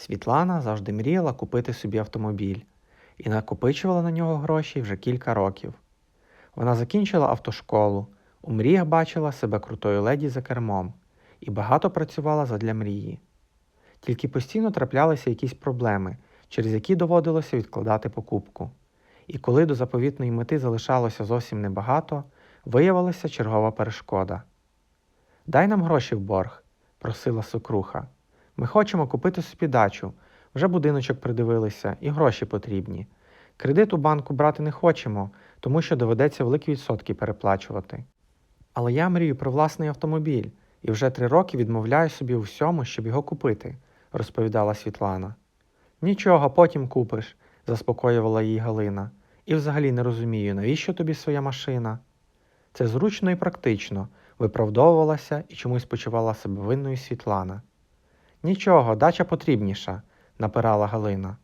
Світлана завжди мріяла купити собі автомобіль і накопичувала на нього гроші вже кілька років. Вона закінчила автошколу, у мріях бачила себе крутою леді за кермом і багато працювала задля мрії. Тільки постійно траплялися якісь проблеми, через які доводилося відкладати покупку. І коли до заповітної мети залишалося зовсім небагато, виявилася чергова перешкода. Дай нам гроші в борг, просила сокруха. Ми хочемо купити собі дачу, вже будиночок придивилися і гроші потрібні. Кредит у банку брати не хочемо, тому що доведеться великі відсотки переплачувати. Але я мрію про власний автомобіль і вже три роки відмовляю собі у всьому, щоб його купити, розповідала Світлана. Нічого, потім купиш, заспокоювала її Галина. І взагалі не розумію, навіщо тобі своя машина? Це зручно і практично, виправдовувалася і чомусь почувала себе винною Світлана. Нічого, дача потрібніша, напирала Галина.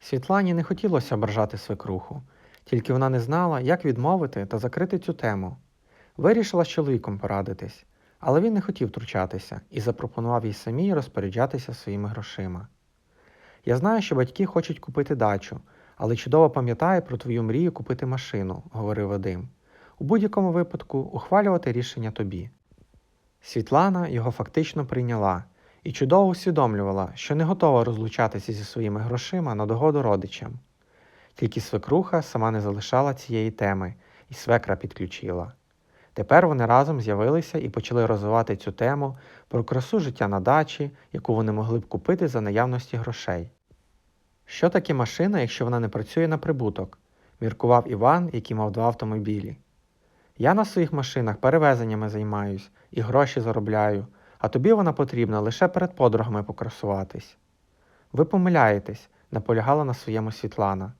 Світлані не хотілося ображати свекруху, тільки вона не знала, як відмовити та закрити цю тему. Вирішила з чоловіком порадитись, але він не хотів втручатися і запропонував їй самій розпоряджатися своїми грошима. Я знаю, що батьки хочуть купити дачу, але чудово пам'ятаю про твою мрію купити машину, говорив Вадим. У будь-якому випадку ухвалювати рішення тобі. Світлана його фактично прийняла і чудово усвідомлювала, що не готова розлучатися зі своїми грошима на догоду родичам. Тільки свекруха сама не залишала цієї теми, і свекра підключила. Тепер вони разом з'явилися і почали розвивати цю тему про красу життя на дачі, яку вони могли б купити за наявності грошей. Що таке машина, якщо вона не працює на прибуток? міркував Іван, який мав два автомобілі. Я на своїх машинах перевезеннями займаюсь і гроші заробляю, а тобі вона потрібна лише перед подругами покрасуватись. Ви помиляєтесь, наполягала на своєму Світлана.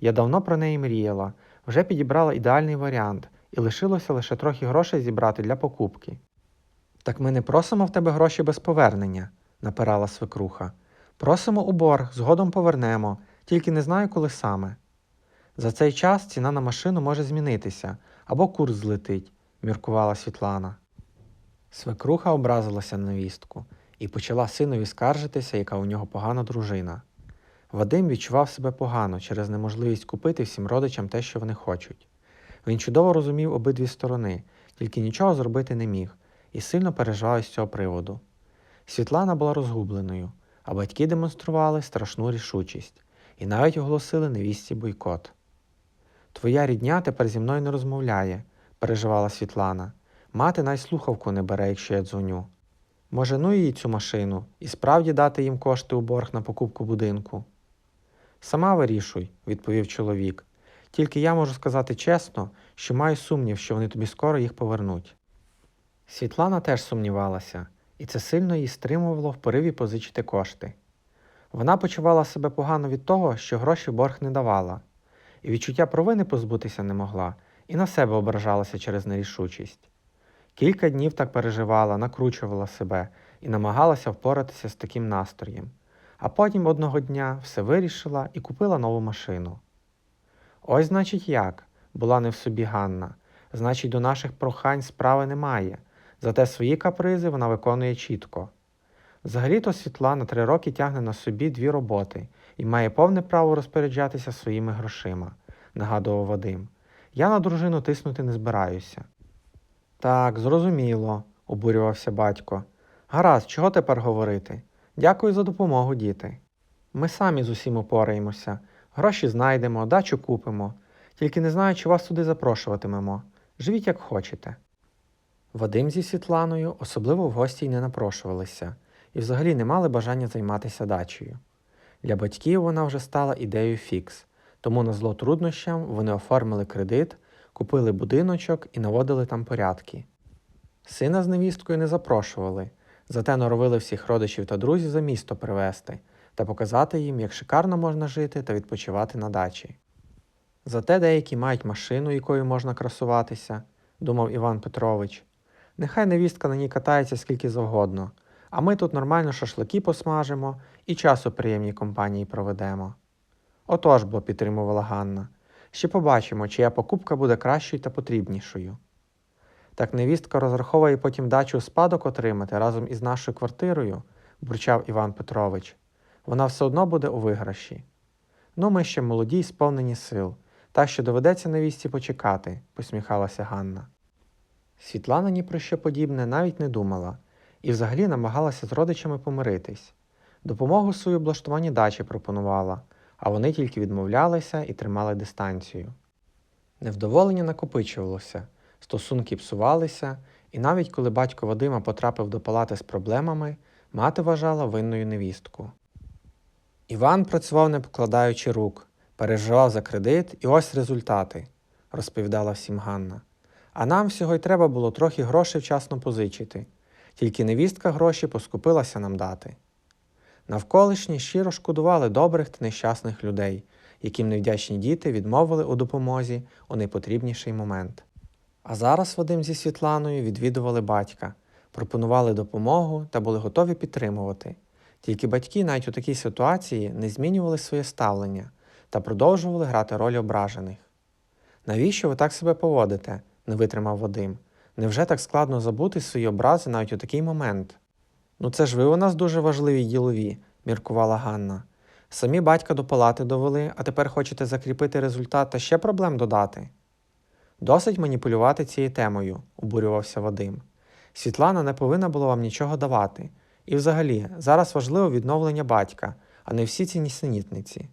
Я давно про неї мріяла, вже підібрала ідеальний варіант, і лишилося лише трохи грошей зібрати для покупки. Так ми не просимо в тебе гроші без повернення, напирала свекруха. Просимо у борг, згодом повернемо, тільки не знаю, коли саме. За цей час ціна на машину може змінитися або курс злетить, міркувала Світлана. Свекруха образилася на невістку і почала синові скаржитися, яка у нього погана дружина. Вадим відчував себе погано через неможливість купити всім родичам те, що вони хочуть. Він чудово розумів обидві сторони, тільки нічого зробити не міг і сильно переживав з цього приводу. Світлана була розгубленою, а батьки демонстрували страшну рішучість і навіть оголосили невістці бойкот. Твоя рідня тепер зі мною не розмовляє, переживала Світлана. Мати навіть слухавку не бере, якщо я дзвоню. Може, ну їй цю машину і справді дати їм кошти у борг на покупку будинку. Сама вирішуй, відповів чоловік. Тільки я можу сказати чесно, що маю сумнів, що вони тобі скоро їх повернуть. Світлана теж сумнівалася, і це сильно її стримувало в пориві позичити кошти. Вона почувала себе погано від того, що гроші борг не давала, і відчуття провини позбутися не могла, і на себе ображалася через нерішучість. Кілька днів так переживала, накручувала себе і намагалася впоратися з таким настроєм, а потім одного дня все вирішила і купила нову машину. Ось, значить, як, була не в собі Ганна. Значить, до наших прохань справи немає, зате свої капризи вона виконує чітко. Взагалі-то Світлана три роки тягне на собі дві роботи і має повне право розпоряджатися своїми грошима, нагадував Вадим. Я на дружину тиснути не збираюся. Так, зрозуміло, обурювався батько. Гаразд, чого тепер говорити? Дякую за допомогу, діти. Ми самі з усім упораємося, гроші знайдемо, дачу купимо, тільки не знаю, чи вас туди запрошуватимемо. Живіть як хочете. Вадим зі Світланою особливо в гості й не напрошувалися і взагалі не мали бажання займатися дачею. Для батьків вона вже стала ідеєю фікс, тому на зло труднощам вони оформили кредит, купили будиночок і наводили там порядки. Сина з невісткою не запрошували, зате норовили всіх родичів та друзів за місто привезти та показати їм, як шикарно можна жити та відпочивати на дачі. Зате деякі мають машину, якою можна красуватися, думав Іван Петрович. Нехай невістка на ній катається скільки завгодно, а ми тут нормально шашлики посмажимо і час у приємній компанії проведемо. Отож бо, підтримувала Ганна. Ще побачимо, чия покупка буде кращою та потрібнішою. Так невістка розраховує потім дачу у спадок отримати разом із нашою квартирою, бурчав Іван Петрович. вона все одно буде у виграші. Ну, ми ще молоді й сповнені сил, так що доведеться невісті почекати, посміхалася Ганна. Світлана ні про що подібне навіть не думала і взагалі намагалася з родичами помиритись. Допомогу свою облаштуванні дачі пропонувала, а вони тільки відмовлялися і тримали дистанцію. Невдоволення накопичувалося, стосунки псувалися, і навіть коли батько Вадима потрапив до палати з проблемами, мати вважала винною невістку. Іван працював не покладаючи рук, переживав за кредит, і ось результати, розповідала всім Ганна. А нам всього й треба було трохи грошей вчасно позичити, тільки невістка гроші поскупилася нам дати. Навколишні щиро шкодували добрих та нещасних людей, яким невдячні діти відмовили у допомозі у найпотрібніший момент. А зараз Вадим зі Світланою відвідували батька, пропонували допомогу та були готові підтримувати. Тільки батьки навіть у такій ситуації не змінювали своє ставлення та продовжували грати роль ображених. Навіщо ви так себе поводите? не витримав Вадим. Невже так складно забути свої образи навіть у такий момент? Ну це ж ви у нас дуже важливі ділові, міркувала Ганна. Самі батька до палати довели, а тепер хочете закріпити результат та ще проблем додати. Досить маніпулювати цією темою, обурювався Вадим. Світлана не повинна була вам нічого давати. І взагалі, зараз важливо відновлення батька, а не всі ці нісенітниці.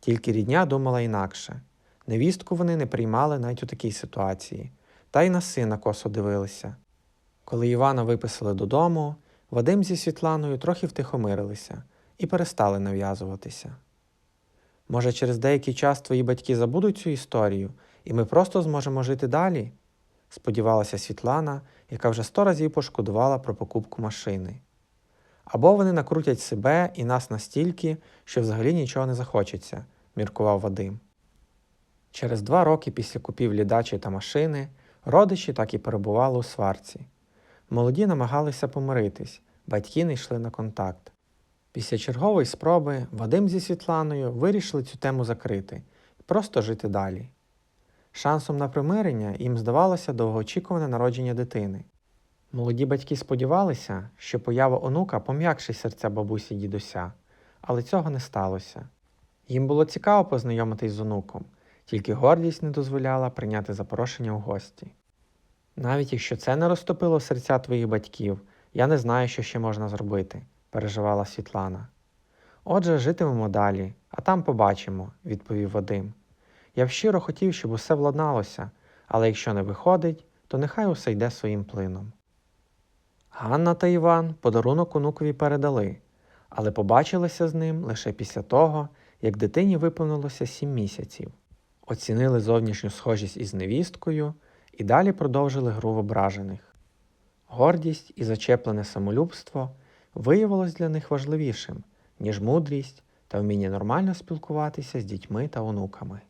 Тільки рідня думала інакше. Невістку вони не приймали навіть у такій ситуації, та й на сина косо дивилися. Коли Івана виписали додому, Вадим зі Світланою трохи втихомирилися і перестали нав'язуватися. Може, через деякий час твої батьки забудуть цю історію, і ми просто зможемо жити далі? сподівалася Світлана, яка вже сто разів пошкодувала про покупку машини. Або вони накрутять себе і нас настільки, що взагалі нічого не захочеться, міркував Вадим. Через два роки після купівлі дачі та машини родичі так і перебували у сварці. Молоді намагалися помиритись, батьки не йшли на контакт. Після чергової спроби Вадим зі Світланою вирішили цю тему закрити і просто жити далі. Шансом на примирення їм здавалося довгоочікуване народження дитини. Молоді батьки сподівалися, що поява онука пом'якшить серця бабусі дідуся, але цього не сталося. Їм було цікаво познайомитись з онуком, тільки гордість не дозволяла прийняти запрошення в гості. Навіть якщо це не розтопило серця твоїх батьків, я не знаю, що ще можна зробити, переживала Світлана. Отже, житимемо далі, а там побачимо, відповів Вадим. Я б щиро хотів, щоб усе владналося, але якщо не виходить, то нехай усе йде своїм плином. Ганна та Іван подарунок онукові передали, але побачилися з ним лише після того, як дитині виповнилося сім місяців. Оцінили зовнішню схожість із невісткою і далі продовжили гру в ображених. Гордість і зачеплене самолюбство виявилось для них важливішим, ніж мудрість та вміння нормально спілкуватися з дітьми та онуками.